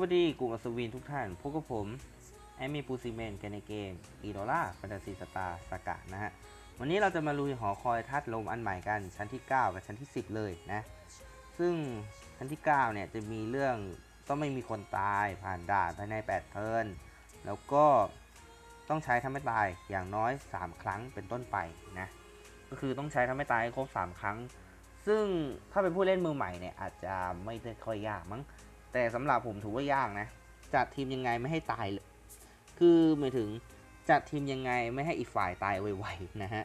วัสดีกลุ่มอัศวินทุกท่าน พบกับผม แอมมี่ปูซิเมนกันในเกมอีโดล่าแฟนตาซีสตาร์สกะนะฮะ วันนี้เราจะมาลุยหอคอยทัดลมอันใหม่กัน ชั้นที่ 9 กับชั้นที่ 10 เลยนะ ซึ่งชั้นที่ 9 เนี่ยจะมีเรื่องต้องไม่มีคนตายผ่านด่านภายใน 8 เทิร์น แล้วก็ต้องใช้ทำให้ตายอย่างน้อย 3 ครั้งเป็นต้นไปนะ ก็คือต้องใช้ทำให้ตายให้ครบ 3 ครั้ง ซึ่งถ้าเป็นผู้เล่นมือใหม่เนี่ยอาจจะไม่ได้ค่อยยากมั้ง แต่สำหรับผมถือว่ายากนะ จัดทีมยังไงไม่ให้ตายเลย คือหมายถึงจัดทีมยังไงไม่ให้อีกฝ่ายตายไวๆนะฮะ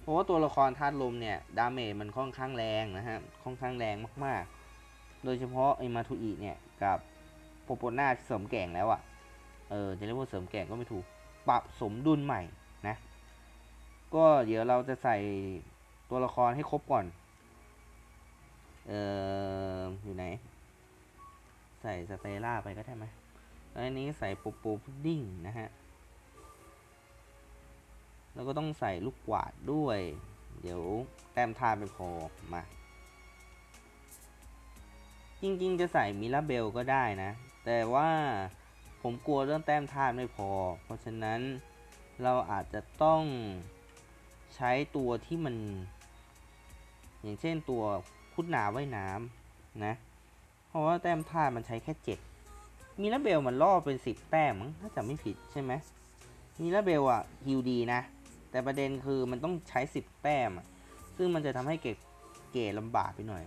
เพราะว่าตัวละครธาตุลมเนี่ยดาเมจมันค่อนข้างแรงนะฮะ ค่อนข้างแรงมากๆ โดยเฉพาะไอมาทูอิเนี่ยกับโปโปนาเสริมแก่งแล้วอะ่ะ เออจะเรียกว่าเสริมแก่งก็ไม่ถูก ปรับสมดุลใหม่นะ ก็เดี๋ยวเราจะใส่ตัวละครให้ครบก่อน เอออยู่ไหน ใส่สเตล่าไปก็ได้ไหมแล้วอันนี้ใส่ปูปูพุดดิ้งนะฮะ แล้วก็ต้องใส่ลูกกวาดด้วย เดี๋ยวแต้มทานไปพอมา จริงๆ จะใส่มิลาเบลก็ได้นะ แต่ว่าผมกลัวเรื่องแต้มทานไม่พอ เพราะฉะนั้นเราอาจจะต้องใช้ตัวที่มัน อย่างเช่นตัวคุดหนาว่ายน้ำนะ เพราะว่าแต้มท่ามันใช้แค่เจ็ดมีลาเบลมันล่อเป็นสิบแต้มมั้งถ้าจำไม่ผิดใช่ไหมมีลาเบลอะฮิวดีนะ แต่ประเด็นคือมันต้องใช้สิบแต้มอะซึ่งมันจะทำให้เก็บเก๋ลำบากไปหน่อย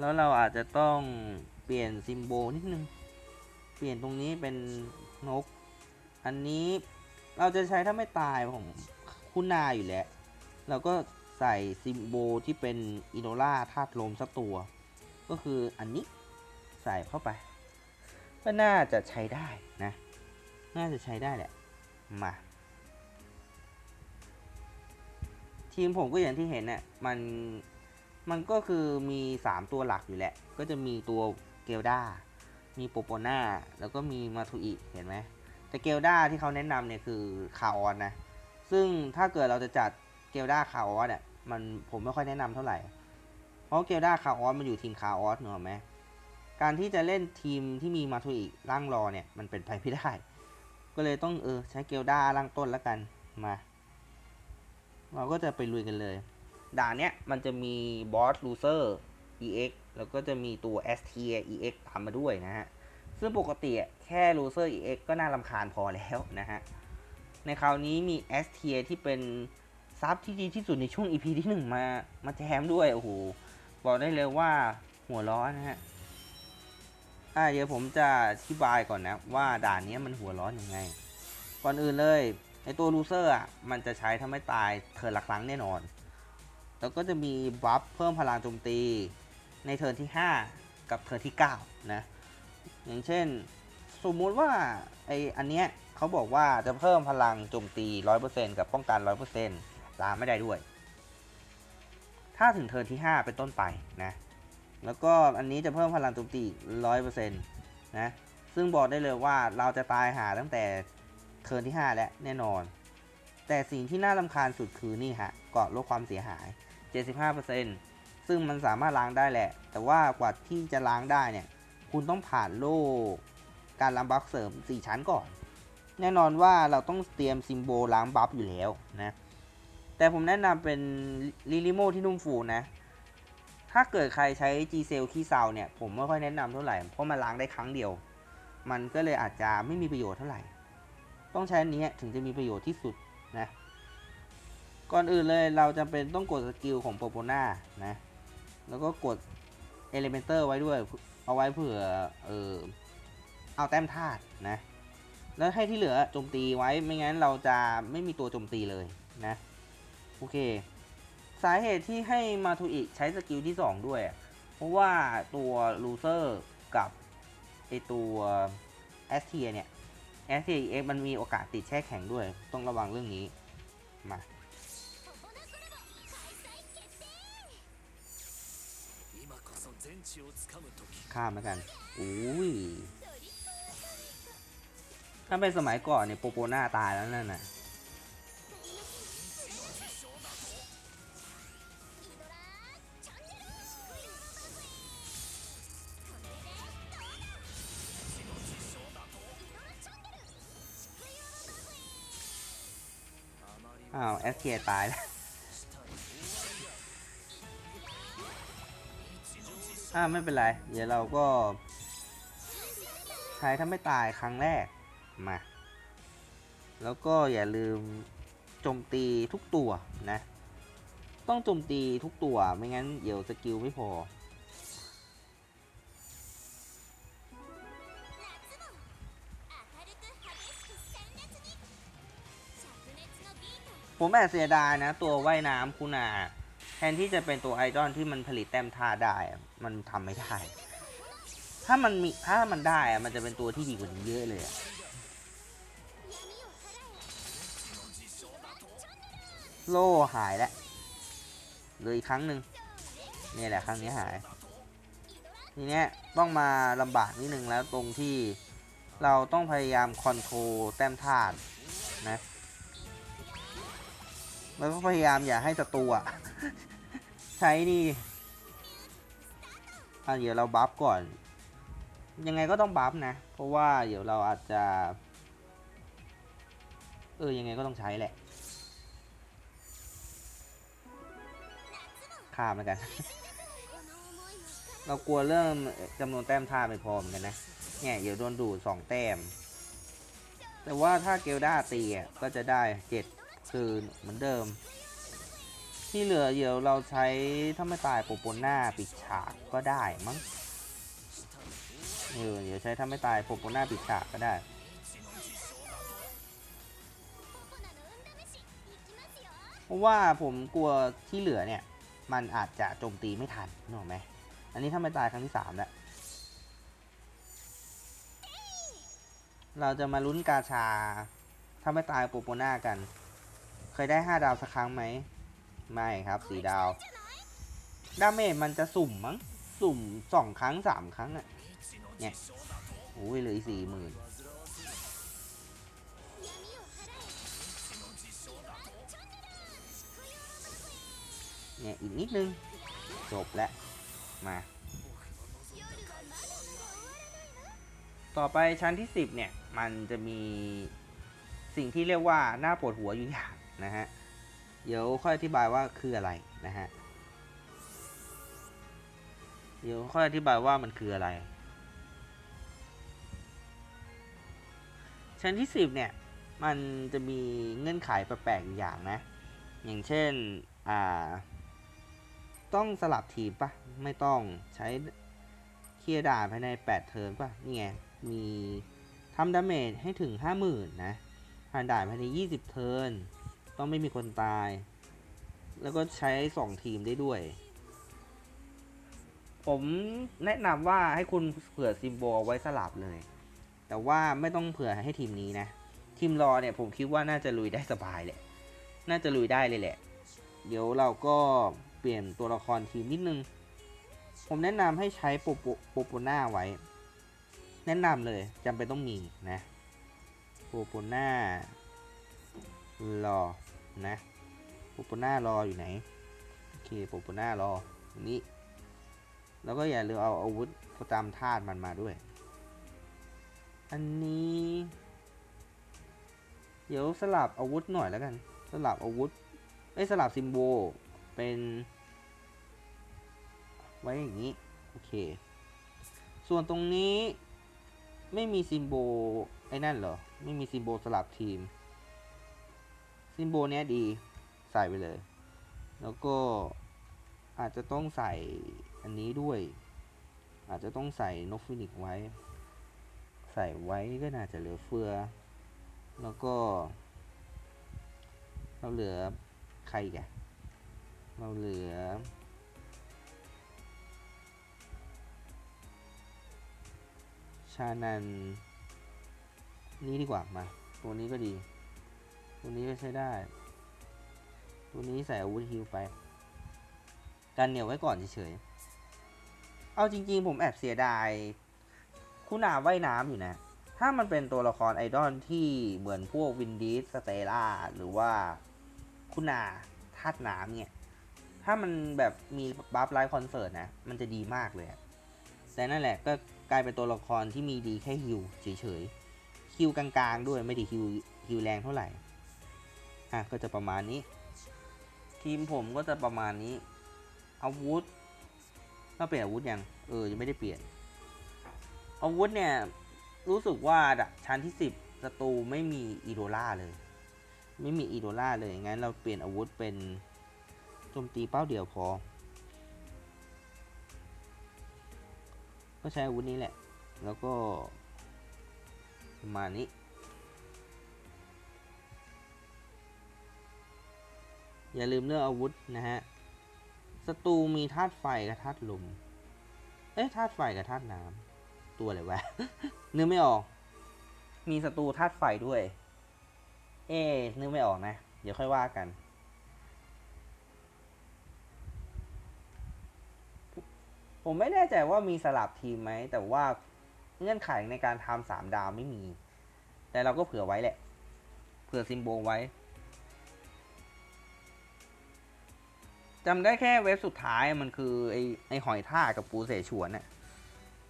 แล้วเราอาจจะต้องเปลี่ยนซิมโบลนิดนึง เปลี่ยนตรงนี้เป็นนก อันนี้เราจะใช้ถ้าไม่ตายผมคุณนาอยู่แล้ว เราก็ใส่ซิมโบลที่เป็นอิโนล่าธาตุลมสักตัว ก็คืออันนี้ใส่เข้าไป ก็น่าจะใช้ได้นะ น่าจะใช้ได้แหละ มา ทีมผมก็อย่างที่เห็นเนี่ยมันมันก็คือมี 3 ตัวหลักอยู่แหละ ก็จะมีตัวเกลดามีโปโปนาแล้วก็มีมาทูอิเห็นไหมแต่เกลดาที่เขาแนะนำเนี่ยคือคาออนนะ ซึ่งถ้าเกิดเราจะจัดเกลดาคาออนเนี่ยมันผมไม่ค่อยแนะนำเท่าไหร่ เพราะเกลดาคาออสมันอยู่ทีมคาออสเนอะไหมการที่จะเล่นทีมที่มีมาทุอิร่างรอเนี่ยมันเป็นไปไม่ได้ ก็เลยต้องเออใช้เกลดาร่างต้นแล้วกันมา เราก็จะไปลุยกันเลย ด่านเนี้ยมันจะมีบอสลูเซอร์ EX แล้วก็จะมีตัว S T EX ทำมาด้วยนะฮะ ซึ่งปกติแค่ลูเซอร์ EX ก็น่ารำคาญพอแล้วนะฮะ ในคราวนี้มี S T ที่เป็นซับที่ดีที่สุดในช่วง EP ที่หนึ่งมา มาแจมด้วย โอ้โห บอกได้เลยว่าหัวร้อนนะฮะอ่าเดี๋ยวผมจะอธิบายก่อนนะว่าด่านนี้มันหัวร้อนยังไง ก่อนอื่นเลยไอตัวลูเซอร์อะมันจะใช้ทำให้ตายเทิร์นละครั้งแน่นอน แล้วก็จะมีบัฟเพิ่มพลังโจมตีในเทิร์นที่ 5 กับเทิร์นที่ 9 นะ อย่างเช่น สมมุติว่าไออันเนี้ยเขาบอกว่าจะเพิ่มพลังโจมตี 100%กับป้องกัน 100%ลาไม่ได้ด้วย ถ้าถึงเทิร์นที่ 5 เป็นต้นไปนะ แล้วก็อันนี้จะเพิ่มพลังโจมตีร้อยเปอร์เซ็นต์นะ ซึ่งบอกได้เลยว่าเราจะตายหาตั้งแต่เทิร์นที่ 5 แล้วแน่นอน แต่สิ่งที่น่ารำคาญสุดคือนี่ฮะเกาะลดความเสียหาย 75%ซึ่งมันสามารถล้างได้แหละ แต่ว่ากว่าที่จะล้างได้เนี่ย คุณต้องผ่านโล่การล้างบัฟเสริม 4 ชั้นก่อน แน่นอนว่าเราต้องเตรียมซิมโบลล้างบัฟอยู่แล้วนะ แต่ผมแนะนำเป็นลิลิโมที่นุ่มฟูนะ ถ้าเกิดใครใช้ G c e l ขี้เซาเนี่ย ผมไม่ค่อยแนะนำเท่าไหร่ เพราะมันล้างได้ครั้งเดียว มันก็เลยอาจจะไม่มีประโยชน์เท่าไหร่ ต้องใช้อันนี้ถึงจะมีประโยชน์ที่สุดนะ ก่อนอื่นเลยเราจำเป็นต้องกดสกิลของโปโปนานะ แล้วก็กด Elementor ไว้ด้วย เอาไว้เผื่อเออเอาแต้มธาตุนะ แล้วให้ที่เหลือโจมตีไว้ไม่งั้นเราจะไม่มีตัวโจมตีเลยนะ โอเค สาเหตุที่ให้มาทูอิใช้สกิลที่ 2 ด้วย เพราะว่าตัวลูเซอร์กับไอตัวเอสเทียเนี่ยเอสเทียเอ็กมันมีโอกาสติดแช่แข็งด้วย ต้องระวังเรื่องนี้ มาข้ามแล้วกันอุ้ยถ้าเป็นสมัยก่อนเนี่ยโปโปหน้าตายแล้วนั่นน่ะ อ้าวแอสเคตายแล้วอ่าไม่เป็นไร เดี๋ยวเราก็ใช้ถ้าไม่ตายครั้งแรกมา แล้วก็อย่าลืมโจมตีทุกตัวนะ ต้องโจมตีทุกตัวไม่งั้นเดี๋ยวสกิลไม่พอ ผมแอบเสียดายนะ ตัวว่ายน้ำคุณาแทนที่จะเป็นตัวไอดอลที่มันผลิตแต้มท่าได้ มันทำไม่ได้ ถ้ามันมีถ้ามันได้มันจะเป็นตัวที่ดีกว่านี้เยอะเลยอะโล่หายแล้วเลยอีกครั้งหนึ่งนี่แหละครั้งนี้หายทีเนี้ยต้องมาลำบากนิดนึงแล้วตรงที่เราต้องพยายามคอนโทรลแต้มธาตุ แล้วก็พยายามอย่าให้ศัตรูอะใช้นี่อะเดี๋ยวเราบัฟก่อน ยังไงก็ต้องบัฟนะ เพราะว่าเดี๋ยวเราอาจจะ เออ ยังไงก็ต้องใช้แหละข้ามแล้วกัน เรากลัวเรื่องจำนวนแต้มท่าไม่พอเหมือนกันนะ เนี่ย เดี๋ยวโดนดูดสองแต้ม แต่ว่าถ้าเกลด้าตีอะก็จะได้เจ็ด คืนเหมือนเดิม ที่เหลือเดี๋ยวเราใช้ถ้าไม่ตายโปโปน่าปิดฉากก็ได้มั้งเออเดี๋ยวใช้ถ้าไม่ตายโปโปน่าปิดฉากก็ได้เพราะว่าผมกลัวที่เหลือเนี่ย มันอาจจะโจมตีไม่ทันนึกออกไหมอันนี้ถ้าไม่ตายครั้งที่สามแล้ว เราจะมาลุ้นกาชา ถ้าไม่ตายโปโปนากัน ยได้ห้าดาวสักครั้งไหม ไม่ครับสี่ดาว ดาเมจมันจะสุ่มมั้ง สุ่มสองครั้งสามครั้งอะเนี่ยโอ้ยเหลืออีกสี่หมื่นเนี่ย อีกนิดนึง จบแล้ว มา ต่อไปชั้นที่ 10 เนี่ย มันจะมีสิ่งที่เรียกว่าหน้าปวดหัวอยู่อย่าง นะฮะ เดี๋ยวค่อยอธิบายว่าคืออะไรนะฮะ เดี๋ยวค่อยอธิบายว่ามันคืออะไร ชั้นที่ 10 เนี่ย มันจะมีเงื่อนไขแปลกๆอยู่อย่างนะ อย่างเช่น อ่า ต้องสลับทีมปะไม่ต้องใช้เคลียร์ด่านภายใน 8 เทิร์นปะนี่ไง มีทำดาเมจให้ถึง 50,000 นะผ่านด่านภายใน 20 เทิร์น ต้องไม่มีคนตาย แล้วก็ใช้2ทีมได้ด้วย ผมแนะนำว่าให้คุณเผื่อซิมโบเอาไว้สลับเลย แต่ว่าไม่ต้องเผื่อให้ทีมนี้นะ ทีมรอเนี่ยผมคิดว่าน่าจะลุยได้สบายแหละ น่าจะลุยได้เลยแหละ เดี๋ยวเราก็เปลี่ยนตัวละครทีมนิดนึง ผมแนะนำให้ใช้โปโปโปโปน่าไว้ แนะนำเลยจำเป็นต้องมีนะโปโปน่ารอ นะโปโปน่ารออยู่ไหน โอเคโปโปน่ารอนี้ แล้วก็อย่าลืมเอาอาวุธประจำธาตุมันมาด้วย อันนี้ เดี๋ยวสลับอาวุธหน่อยแล้วกัน สลับอาวุธไอ้สลับซิมโบลเป็น ไว้อย่างนี้ โอเค ส่วนตรงนี้ไม่มีซิมโบลไอ้นั่นเหรอ ไม่มีซิมโบลสลับทีม ซิมโบเนี้ยดีใส่ไปเลย แล้วก็อาจจะต้องใส่อันนี้ด้วย อาจจะต้องใส่นกฟินิกซ์ไว้ ใส่ไว้ก็น่าจะเหลือเฟือ แล้วก็ เราเหลือใครอีกเราเหลือชานัน นี่ดีกว่ามา ตัวนี้ก็ดี ตัวนี้ก็ใช้ได้ ตัวนี้ใส่อาวุธฮิวไป กันเหนียวไว้ก่อนเฉยๆ เอาจริงๆ ผมแอบเสียดายคุณาว่ายน้ำอยู่นะ ถ้ามันเป็นตัวละครไอดอลที่เหมือนพวกวินดีสสเตล่าหรือว่าคุณาธาตุน้ำเนี่ย ถ้ามันแบบมีบัฟไลฟ์คอนเสิร์ตนะ มันจะดีมากเลย แต่นั่นแหละก็กลายเป็นตัวละครที่มีดีแค่ฮิวเฉยๆ ฮิวกลางๆ ด้วยไม่ได้ฮิวฮิวแรงเท่าไหร่ อะก็จะประมาณนี้ ทีมผมก็จะประมาณนี้อาวุธเราเปลี่ยนอาวุธยังเออยังไม่ได้เปลี่ยน อาวุธเนี่ยรู้สึกว่าชั้นที่สิบศัตรูไม่มีอีโดล่าเลย ไม่มีอีโดล่าเลยงั้นเราเปลี่ยนอาวุธเป็นโจมตีเป้าเดียวพอ ก็ใช้อาวุธนี้แหละ แล้วก็ประมาณนี้ อย่าลืมเรื่องอาวุธนะฮะศัตรูมีธาตุไฟกับธาตุลม เอ๊ะธาตุไฟกับธาตุน้ำตัวอะไรวะนึกไม่ออก มีศัตรูธาตุไฟด้วย เอ๊ะนึกไม่ออกนะ เดี๋ยวค่อยว่ากัน ผมไม่แน่ใจว่ามีสลับทีมไหม แต่ว่าเงื่อนไขในการทำสามดาวไม่มี แต่เราก็เผื่อไว้แหละ เผื่อซิมโบลไว้ จำได้แค่เว็บสุดท้ายมันคือไอไอหอยท่ากับปูเสฉวนน่ะ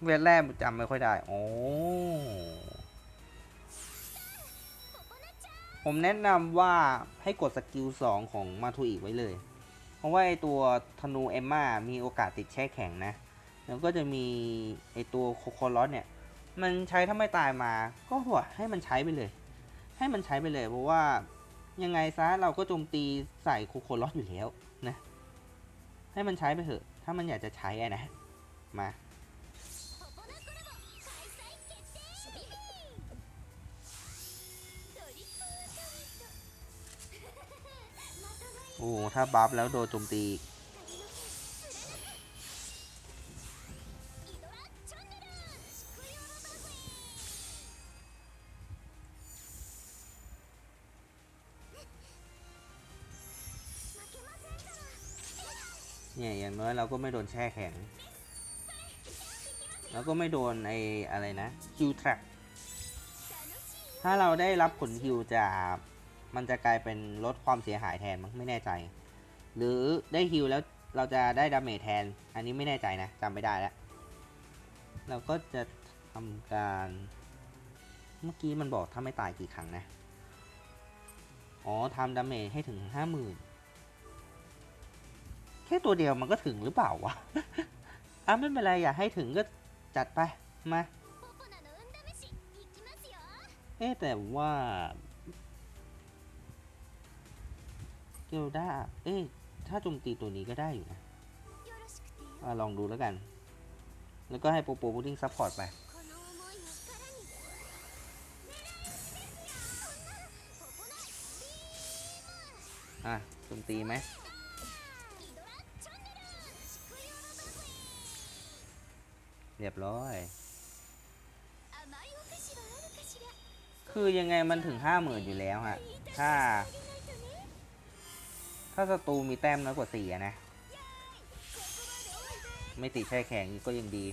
เว็บแรกจำไม่ค่อยได้โอ้ผมแนะนำว่าให้กดสกิลสองของมาทูอีไว้เลย เพราะว่าไอตัวธนูเอมมามีโอกาสติดแช่แข็งนะ แล้วก็จะมีไอตัวโคโคลอสเนี่ย มันใช้ถ้าไม่ตายมา ก็หัวให้มันใช้ไปเลย ให้มันใช้ไปเลยเพราะว่ายังไงซะเราก็โจมตีใส่โคโคลอสอยู่แล้วนะ ให้มันใช้ไปเถอะ ถ้ามันอยากจะใช้อะนะ มา โอ้ ถ้าบัฟแล้วโดนโจมตี อีกเนี่ยอย่างน้อยเราก็ไม่โดนแช่แข็ง แล้วก็ไม่โดนไอ้อะไรนะคิวทร็กถ้าเราได้รับผลคิวจากมันจะกลายเป็นลดความเสียหายแทนมั้งไม่แน่ใจ หรือได้ฮิวแล้วเราจะได้ดาเมจแทน อันนี้ไม่แน่ใจนะจำไม่ได้แล้ว เราก็จะทำการเมื่อกี้มันบอกถ้าไม่ตายกี่ครั้งนะ อ๋อทำดาเมจให้ถึงห้าหมื่น ค่ตัวเดียวมันก็ถึงหรือเปล่าวะอะไม่เป็นไรอยากให้ถึงก็จัดไปมาเอ๊ะแต่ว่าเกลด้าเอ๊ะถ้าโจมตีตัวนี้ก็ได้อยู่นะอะลองดูแล้วกัน แล้วก็ให้โปโปพุดดิ้งซัพพอร์ตไป อะโจมตีไหม เรียบร้อย คือยังไงมันถึงห้าหมื่นอยู่แล้วฮะ ถ้า ถ้าศัตรูมีแต้มน้อยกว่าสี่นะ ไม่ติดแช่แข็งก็ยังดี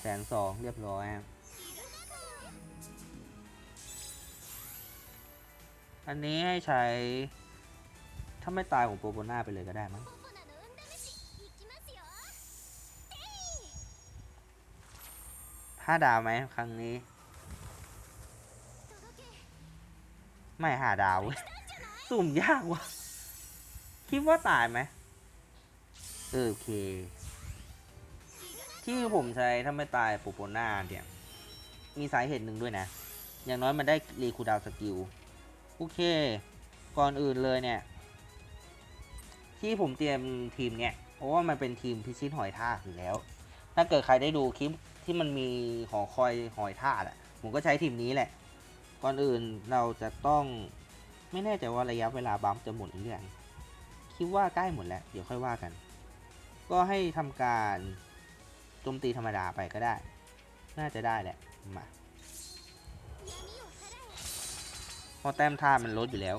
แสนสองเรียบร้อยครับ อันนี้ให้ใช้ ถ้าไม่ตายของโปรโบนาไปเลยก็ได้มั้งห้าดาวไหมครั้งนี้ ไม่หาดาวเว้ยสุ่มยากว่ะคิดว่าตายไหมเออโอเค ที่ผมใช้ถ้าไม่ตายโปรโปนาเนี่ย มีสาเหตุหนึ่งด้วยนะ อย่างน้อยมันได้รีคูลดาวน์สกิล โอเค ก่อนอื่นเลยเนี่ย ที่ผมเตรียมทีมเนี่ยเพราะว่ามันเป็นทีมพิชิตหอยทากอยู่แล้ว ถ้าเกิดใครได้ดูคลิปที่มันมีหอคอยหอยทากอะผมก็ใช้ทีมนี้แหละ ก่อนอื่นเราจะต้องไม่แน่ใจว่าระยะเวลาบัมจะหมดหรือยังคิดว่าใกล้หมดแล้ว เดี๋ยวค่อยว่ากัน ก็ให้ทำการโจมตีธรรมดาไปก็ได้ น่าจะได้แหละ มา เพราะแต้มท่ามันลดอยู่แล้ว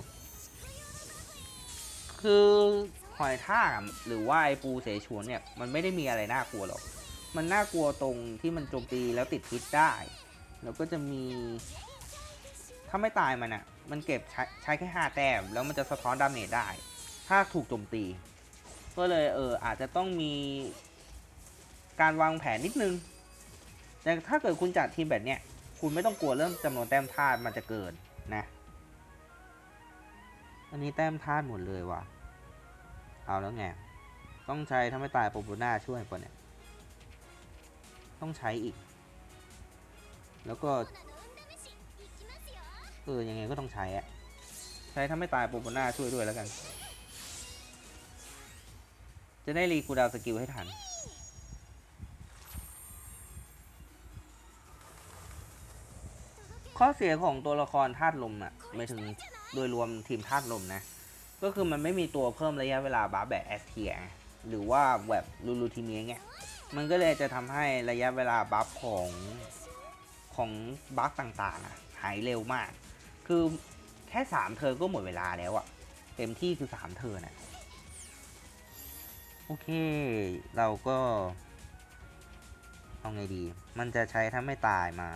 คือหอยท่ากหรือว่าไอปูเสฉวนเนี่ยมันไม่ได้มีอะไรน่ากลัวหรอก มันน่ากลัวตรงที่มันโจมตีแล้วติดพิษได้ แล้วก็จะมี ถ้าไม่ตายมันอะ่ะ มันเก็บใช้ใช้แค่ห้าแต้ม แล้วมันจะสะท้อนดาเมจได้ ถ้าถูกโจมตี ก็เลยเอออาจจะต้องมีการวางแผนนิดนึง แต่ถ้าเกิดคุณจัดทีมแบบเนี้ย คุณไม่ต้องกลัวเรื่องจำนวนแต้มธาตุมันจะเกิน อันนี้แต้มธาตุหมดเลยว่ะ เอาแล้วไง ต้องใช้ถ้าไม่ตายโปรโบนาช่วยปะเนี่ย ต้องใช้อีก แล้วก็ เออ ยังไงก็ต้องใช้อะใช้ถ้าไม่ตายโปรโบนาช่วยด้วยแล้วกัน จะได้รีคูดาวสกิลให้ทัน ข้อเสียของตัวละครธาตุลมอะไม่ถึงโดยรวมทีมธาตุลมนะ ก็คือมันไม่มีตัวเพิ่มระยะเวลาบัฟแบบแอสเทียหรือว่าแบบลูลูทีเมียเงี้ยมันก็เลยจะทำให้ระยะเวลาบัฟของของบัฟต่างๆอะหายเร็วมาก คือแค่สามเทิร์นก็หมดเวลาแล้วอะเต็มที่คือสามเทิร์นะโอเค เราก็ เอาไงดี มันจะใช้ถ้าไม่ตายมา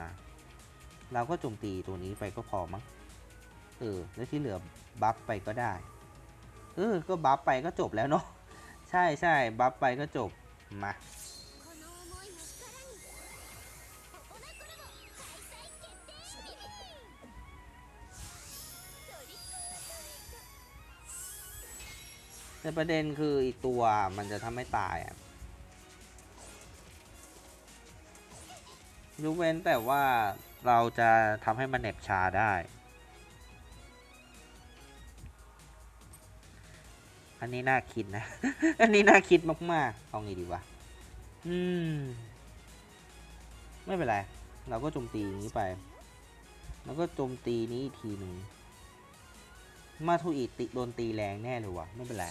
เราก็โจมตีตัวนี้ไปก็พอมั้งเออ แล้วที่เหลือบัฟไปก็ได้ เออ ก็บัฟไปก็จบแล้วเนาะ ใช่ใช่บัฟไปก็จบ มา แต่ประเด็นคืออีกตัวมันจะทำให้ตายอะยกเว้นแต่ว่า เราจะทำให้มันเหน็บชาได้ อันนี้น่าคิดนะ อันนี้น่าคิดมากๆ เอาไงดีวะ อืม ไม่เป็นไร เราก็โจมตีอย่างนี้ไป แล้วก็โจมตีนี้อีกทีหนึ่ง มาทุอีติโดนตีแรงแน่เลยวะไม่เป็นไร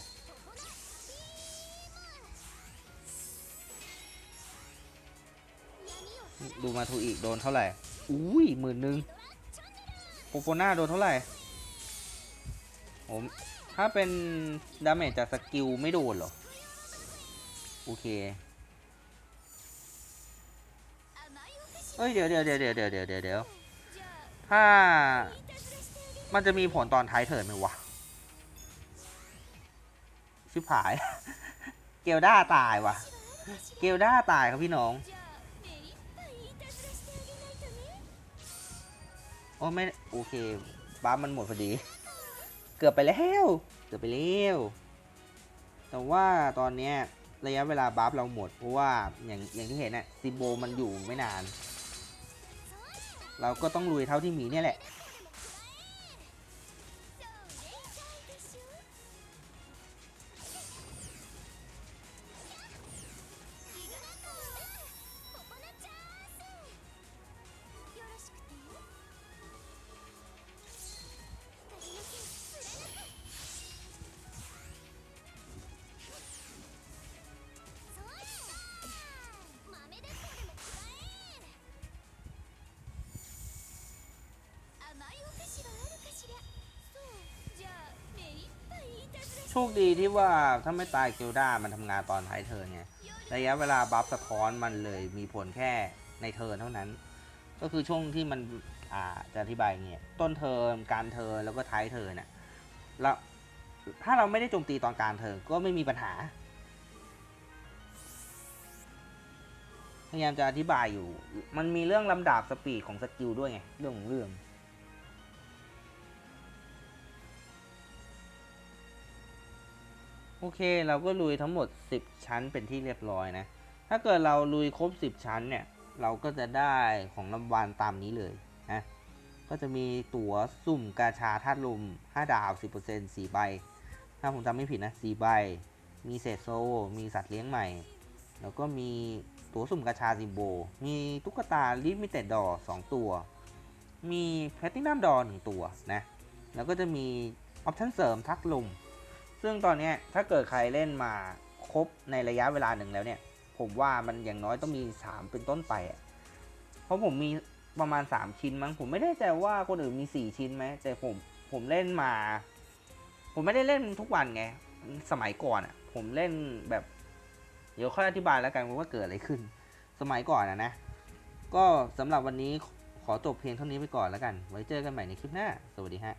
ดูมาทูอีกโดนเท่าไหร่ อุ้ยหมื่นหนึ่งโปโฟนาโดนเท่าไหร่ผมถ้าเป็นดาเมจจากสกิลไม่โดนหรอ โอเค เอ้ยเดี๋ยวเดี๋ยวเดี๋ยวเดี๋ยวเดี๋ยวเดี๋ยวเดี๋ยวถ้ามันจะมีผลตอนท้ายเถิดไหมวะ ชิบหาย เกลด้าตายวะเกลด้าตายครับพี่น้อง อ้ไม่โอเคบ้ามันหมดพอดี เกือบไปแล้วเกือบไปแล้วแต่ว่าตอนเนี้ยระยะเวลาบัฟเราหมด เพราะว่าอย่างอย่างที่เห็นน่ะซิโบมันอยู่ไม่นาน เราก็ต้องลุยเท่าที่มีเนี่ยแหละ โชคดีที่ว่าถ้าไม่ตายเกลด้ามันทำงานตอนท้ายเทิร์นไงระยะเวลาบัฟสะท้อนมันเลยมีผลแค่ในเทิร์นเท่านั้น ก็คือช่วงที่มันอ่าจะอธิบายเงี้ยต้นเทิร์นกลารเทิร์นแล้วก็ท้ายเทิร์นน่ะแล้วถ้าเราไม่ได้โจมตีตอนกลารเทิร์นก็ไม่มีปัญหาพยายามจะอธิบายอยู่ มันมีเรื่องลำดับสปีดของสกิลด้วยไง เรื่องของเรื่อง โอเค เราก็ลุยทั้งหมด 10 ชั้นเป็นที่เรียบร้อยนะ ถ้าเกิดเราลุยครบ 10 ชั้นเนี่ย เราก็จะได้ของรางวัลตามนี้เลยนะ ก็จะมีตั๋วสุ่มกาชาธาตุลม 5 ดาว 10% 4 ใบ ถ้าผมจำไม่ผิดนะ 4 ใบ มีเศษโซ มีสัตว์เลี้ยงใหม่ แล้วก็มีตั๋วสุ่มกาชาซิมโบ มีตุ๊กตาลิมิเต็ดดอ2ตัว มีแพลตินัมดอ1ตัวนะ แล้วก็จะมีออปชั่นเสริมทักลม ซึ่งตอนนี้ถ้าเกิดใครเล่นมาครบในระยะเวลาหนึ่งแล้วเนี่ย ผมว่ามันอย่างน้อยต้องมี 3 เป็นต้นไปเพราะผมมีประมาณ 3 ชิ้นมั้งผมไม่แน่ใจว่าคนอื่นมี 4 ชิ้นไหมแต่ผมผมเล่นมา ผมไม่ได้เล่นทุกวันไง สมัยก่อนอะ่ะ ผมเล่นแบบ เดี๋ยวค่อยอธิบายแล้วกันว่าเกิดอะไรขึ้น สมัยก่อนอะนะ ก็สำหรับวันนี้ขอจบเพียงเท่านี้ไปก่อนแล้วกัน ไว้เจอกันใหม่ในคลิปหน้า สวัสดีฮะ